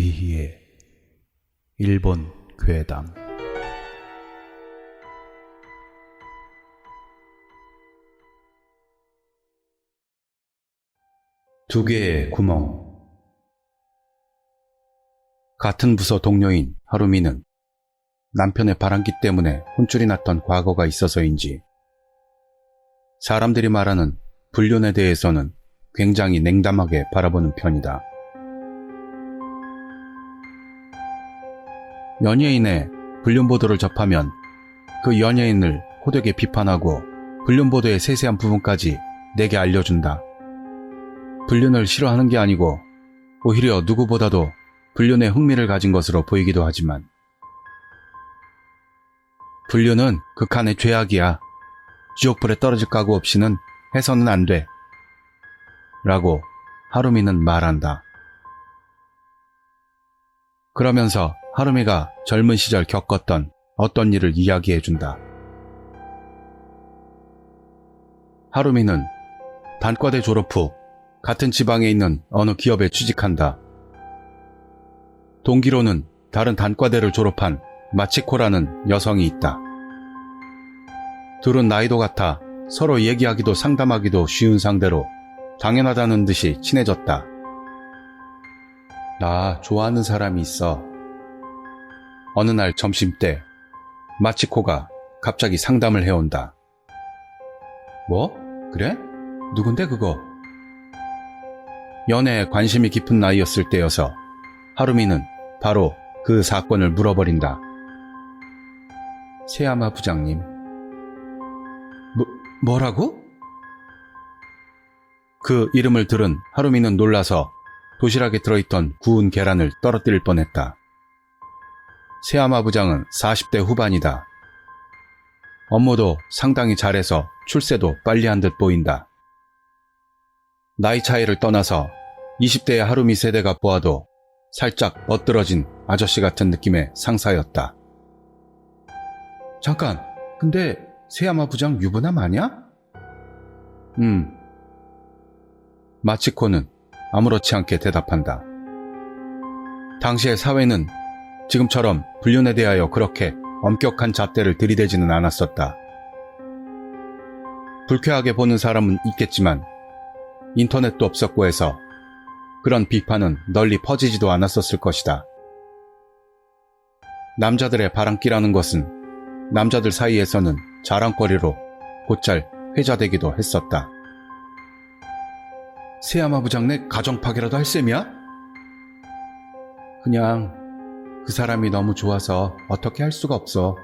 귀희의 일본 괴담 두 개의 구멍 같은 부서 동료인 하루미는 남편의 바람기 때문에 혼쭐이 났던 과거가 있어서인지 사람들이 말하는 불륜에 대해서는 굉장히 냉담하게 바라보는 편이다. 연예인의 불륜 보도를 접하면 그 연예인을 호되게 비판하고 불륜 보도의 세세한 부분까지 내게 알려준다. 불륜을 싫어하는 게 아니고 오히려 누구보다도 불륜에 흥미를 가진 것으로 보이기도 하지만 불륜은 극한의 죄악이야. 지옥불에 떨어질 각오 없이는 해서는 안 돼. 라고 하루미는 말한다. 그러면서 하루미가 젊은 시절 겪었던 어떤 일을 이야기해준다. 하루미는 단과대 졸업 후 같은 지방에 있는 어느 기업에 취직한다. 동기로는 다른 단과대를 졸업한 마치코라는 여성이 있다. 둘은 나이도 같아 서로 얘기하기도 상담하기도 쉬운 상대로 당연하다는 듯이 친해졌다. 나 좋아하는 사람이 있어. 어느 날 점심때 마치코가 갑자기 상담을 해온다. 뭐? 그래? 누군데 그거? 연애에 관심이 깊은 나이였을 때여서 하루미는 바로 그 사건을 물어버린다. 세야마 부장님. 뭐, 뭐라고? 그 이름을 들은 하루미는 놀라서 도시락에 들어있던 구운 계란을 떨어뜨릴 뻔했다. 세야마 부장은 40대 후반이다. 업무도 상당히 잘해서 출세도 빨리 한 듯 보인다. 나이 차이를 떠나서 20대의 하루미 세대가 보아도 살짝 멋들어진 아저씨 같은 느낌의 상사였다. 잠깐, 근데 세야마 부장 유부남 아냐? 음. 마치코는 아무렇지 않게 대답한다. 당시의 사회는 지금처럼 불륜에 대하여 그렇게 엄격한 잣대를 들이대지는 않았었다. 불쾌하게 보는 사람은 있겠지만 인터넷도 없었고 해서 그런 비판은 널리 퍼지지도 않았었을 것이다. 남자들의 바람기라는 것은 남자들 사이에서는 자랑거리로 곧잘 회자되기도 했었다. 세야마 부장 내 가정 파괴라도 할 셈이야? 그냥 그 사람이 너무 좋아서 어떻게 할 수가 없어.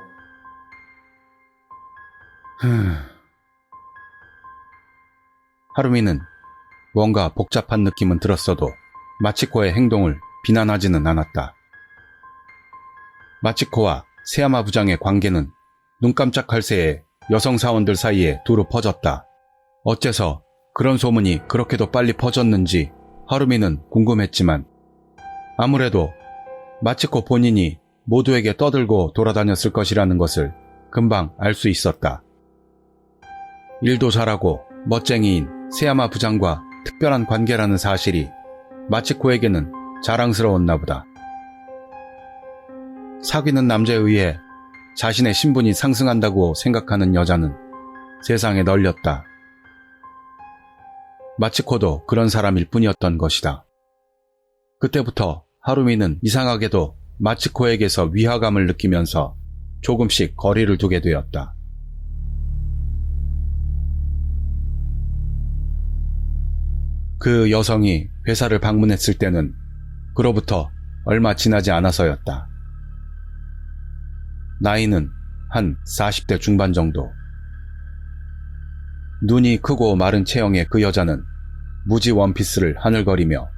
하루미는 뭔가 복잡한 느낌은 들었어도 마치코의 행동을 비난하지는 않았다. 마치코와 세야마 부장의 관계는 눈 깜짝할 새에 여성 사원들 사이에 두루 퍼졌다. 어째서 그런 소문이 그렇게도 빨리 퍼졌는지 하루미는 궁금했지만 아무래도 마치코 본인이 모두에게 떠들고 돌아다녔을 것이라는 것을 금방 알 수 있었다. 일도 잘하고 멋쟁이인 세야마 부장과 특별한 관계라는 사실이 마치코에게는 자랑스러웠나 보다. 사귀는 남자에 의해 자신의 신분이 상승한다고 생각하는 여자는 세상에 널렸다. 마치코도 그런 사람일 뿐이었던 것이다. 그때부터 하루미는 이상하게도 마치코에게서 위화감을 느끼면서 조금씩 거리를 두게 되었다. 그 여성이 회사를 방문했을 때는 그로부터 얼마 지나지 않아서였다. 나이는 한 40대 중반 정도. 눈이 크고 마른 체형의 그 여자는 무지 원피스를 하늘거리며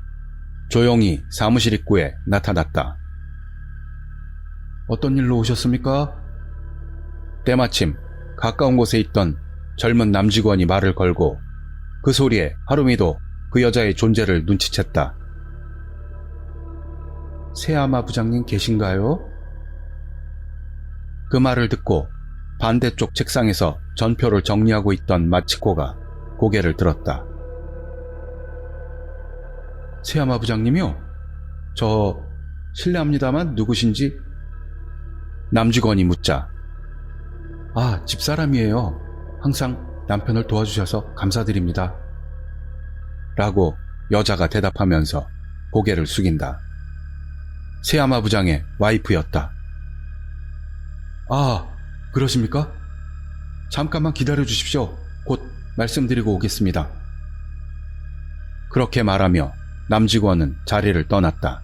조용히 사무실 입구에 나타났다. 어떤 일로 오셨습니까? 때마침 가까운 곳에 있던 젊은 남직원이 말을 걸고 그 소리에 하루미도 그 여자의 존재를 눈치챘다. 세아마 부장님 계신가요? 그 말을 듣고 반대쪽 책상에서 전표를 정리하고 있던 마치코가 고개를 들었다. 세아마 부장님이요? 저 실례합니다만 누구신지? 남직원이 묻자. 아, 집사람이에요. 항상 남편을 도와주셔서 감사드립니다. 라고 여자가 대답하면서 고개를 숙인다. 세아마 부장의 와이프였다. 아, 그러십니까? 잠깐만 기다려 주십시오. 곧 말씀드리고 오겠습니다. 그렇게 말하며 남직원은 자리를 떠났다.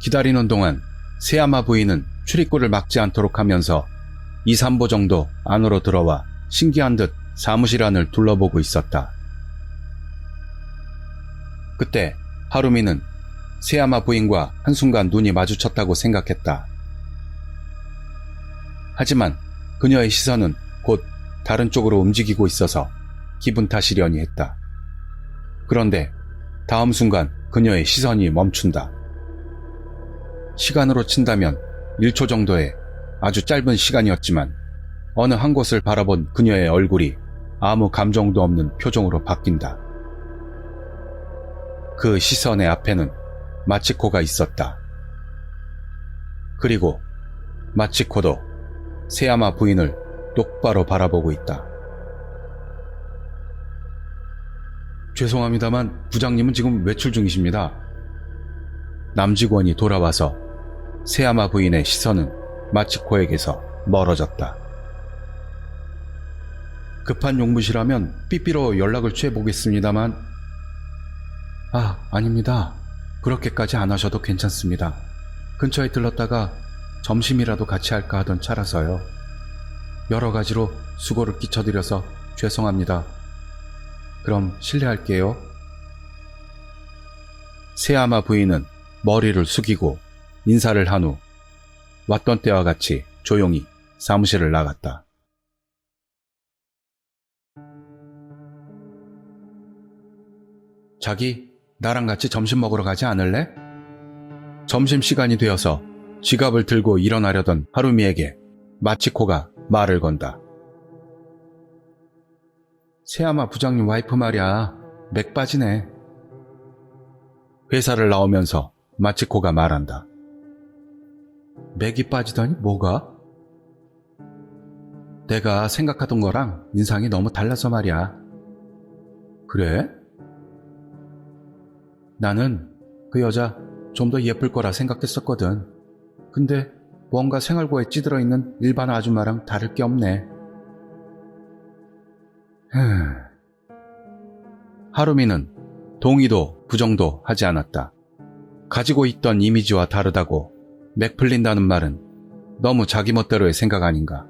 기다리는 동안 세아마 부인은 출입구를 막지 않도록 하면서 2, 3보 정도 안으로 들어와 신기한 듯 사무실 안을 둘러보고 있었다. 그때 하루미는 세아마 부인과 한순간 눈이 마주쳤다고 생각했다. 하지만 그녀의 시선은 곧 다른 쪽으로 움직이고 있어서 기분 탓이려니 했다. 그런데 다음 순간 그녀의 시선이 멈춘다. 시간으로 친다면 1초 정도의 아주 짧은 시간이었지만 어느 한 곳을 바라본 그녀의 얼굴이 아무 감정도 없는 표정으로 바뀐다. 그 시선의 앞에는 마치코가 있었다. 그리고 마치코도 세야마 부인을 똑바로 바라보고 있다. 죄송합니다만 부장님은 지금 외출 중이십니다. 남직원이 돌아와서 세야마 부인의 시선은 마치코에게서 멀어졌다. 급한 용무시라면 삐삐로 연락을 취해보겠습니다만 아, 아닙니다. 그렇게까지 안 하셔도 괜찮습니다. 근처에 들렀다가 점심이라도 같이 할까 하던 차라서요. 여러 가지로 수고를 끼쳐드려서 죄송합니다. 그럼 실례할게요. 세아마 부인은 머리를 숙이고 인사를 한 후 왔던 때와 같이 조용히 사무실을 나갔다. 자기, 나랑 같이 점심 먹으러 가지 않을래? 점심 시간이 되어서 지갑을 들고 일어나려던 하루미에게 마치코가 말을 건다. 세아마 부장님 와이프 말이야. 맥 빠지네. 회사를 나오면서 마치코가 말한다. 맥이 빠지다니 뭐가? 내가 생각하던 거랑 인상이 너무 달라서 말이야. 그래? 나는 그 여자 좀 더 예쁠 거라 생각했었거든. 근데 뭔가 생활고에 찌들어 있는 일반 아줌마랑 다를 게 없네. 하루미는 동의도 부정도 하지 않았다. 가지고 있던 이미지와 다르다고 맥 풀린다는 말은 너무 자기 멋대로의 생각 아닌가.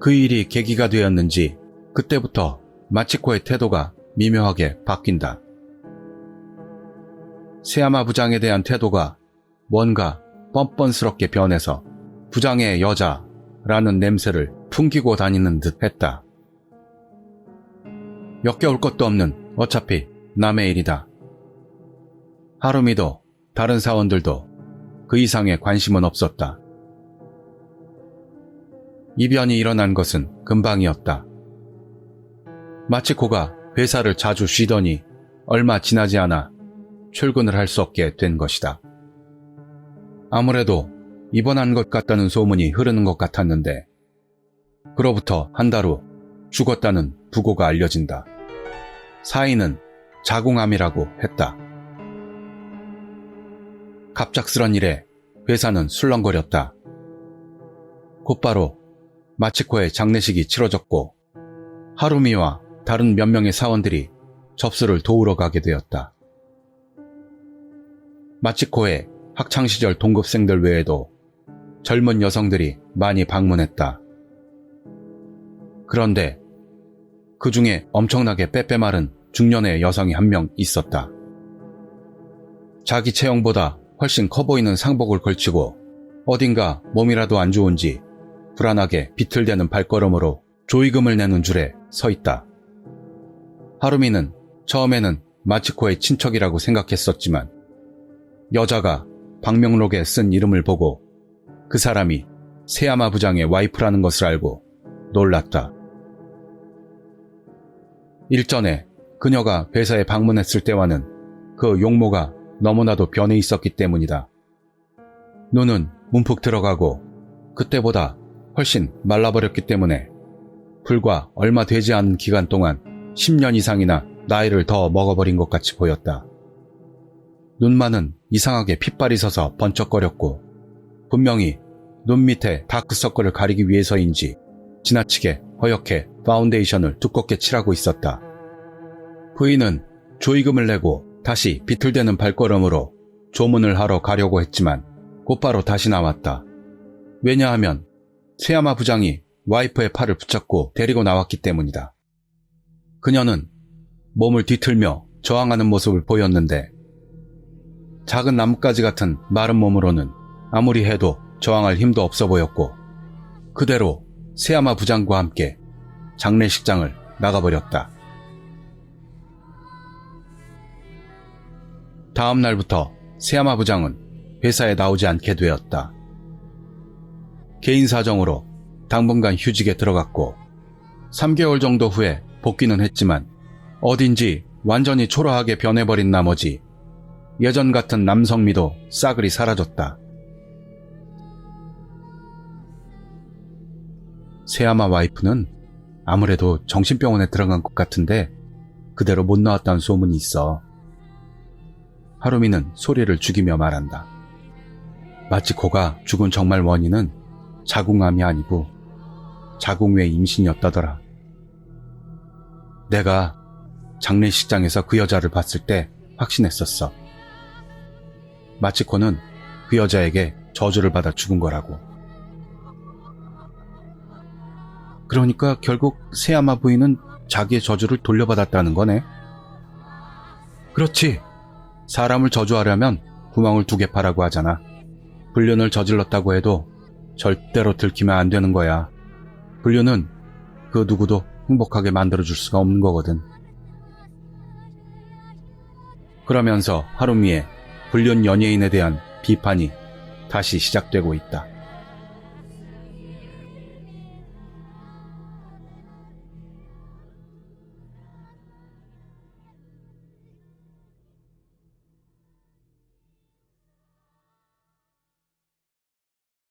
그 일이 계기가 되었는지 그때부터 마치코의 태도가 미묘하게 바뀐다. 세아마 부장에 대한 태도가 뭔가 뻔뻔스럽게 변해서 부장의 여자라는 냄새를 풍기고 다니는 듯 했다. 역겨울 것도 없는 어차피 남의 일이다. 하루미도 다른 사원들도 그 이상의 관심은 없었다. 이변이 일어난 것은 금방이었다. 마치코가 회사를 자주 쉬더니 얼마 지나지 않아 출근을 할 수 없게 된 것이다. 아무래도 입원한 것 같다는 소문이 흐르는 것 같았는데, 그로부터 한 달 후 죽었다는 부고가 알려진다. 사인은 자궁암이라고 했다. 갑작스런 일에 회사는 술렁거렸다. 곧바로 마치코의 장례식이 치러졌고, 하루미와 다른 몇 명의 사원들이 접수를 도우러 가게 되었다. 마치코의 학창시절 동급생들 외에도 젊은 여성들이 많이 방문했다. 그런데 그 중에 엄청나게 빼빼마른 중년의 여성이 한 명 있었다. 자기 체형보다 훨씬 커 보이는 상복을 걸치고 어딘가 몸이라도 안 좋은지 불안하게 비틀대는 발걸음으로 조이금을 내는 줄에 서 있다. 하루미는 처음에는 마치코의 친척이라고 생각했었지만 여자가 방명록에 쓴 이름을 보고 그 사람이 세야마 부장의 와이프라는 것을 알고 놀랐다. 일전에 그녀가 회사에 방문했을 때와는 그 용모가 너무나도 변해 있었기 때문이다. 눈은 문푹 들어가고 그때보다 훨씬 말라버렸기 때문에 불과 얼마 되지 않은 기간 동안 10년 이상이나 나이를 더 먹어버린 것 같이 보였다. 눈만은 이상하게 핏발이 서서 번쩍거렸고 분명히 눈 밑에 다크서클을 가리기 위해서인지 지나치게 허옇게 파운데이션을 두껍게 칠하고 있었다. 부인은 조이금을 내고 다시 비틀대는 발걸음으로 조문을 하러 가려고 했지만 곧바로 다시 나왔다. 왜냐하면 세야마 부장이 와이프의 팔을 붙잡고 데리고 나왔기 때문이다. 그녀는 몸을 뒤틀며 저항하는 모습을 보였는데 작은 나뭇가지 같은 마른 몸으로는 아무리 해도 저항할 힘도 없어 보였고 그대로 세야마 부장과 함께 장례식장을 나가버렸다. 다음 날부터 세야마 부장은 회사에 나오지 않게 되었다. 개인 사정으로 당분간 휴직에 들어갔고 3개월 정도 후에 복귀는 했지만 어딘지 완전히 초라하게 변해버린 나머지 예전 같은 남성미도 싸그리 사라졌다. 세아마 와이프는 아무래도 정신병원에 들어간 것 같은데 그대로 못 나왔다는 소문이 있어. 하루미는 소리를 죽이며 말한다. 마치코가 죽은 정말 원인은 자궁암이 아니고 자궁외 임신이었다더라. 내가 장례식장에서 그 여자를 봤을 때 확신했었어. 마치코는 그 여자에게 저주를 받아 죽은 거라고. 그러니까 결국 세아마 부인은 자기의 저주를 돌려받았다는 거네. 그렇지. 사람을 저주하려면 구멍을 두 개 파라고 하잖아. 불륜을 저질렀다고 해도 절대로 들키면 안 되는 거야. 불륜은 그 누구도 행복하게 만들어줄 수가 없는 거거든. 그러면서 하루미의 불륜 연예인에 대한 비판이 다시 시작되고 있다.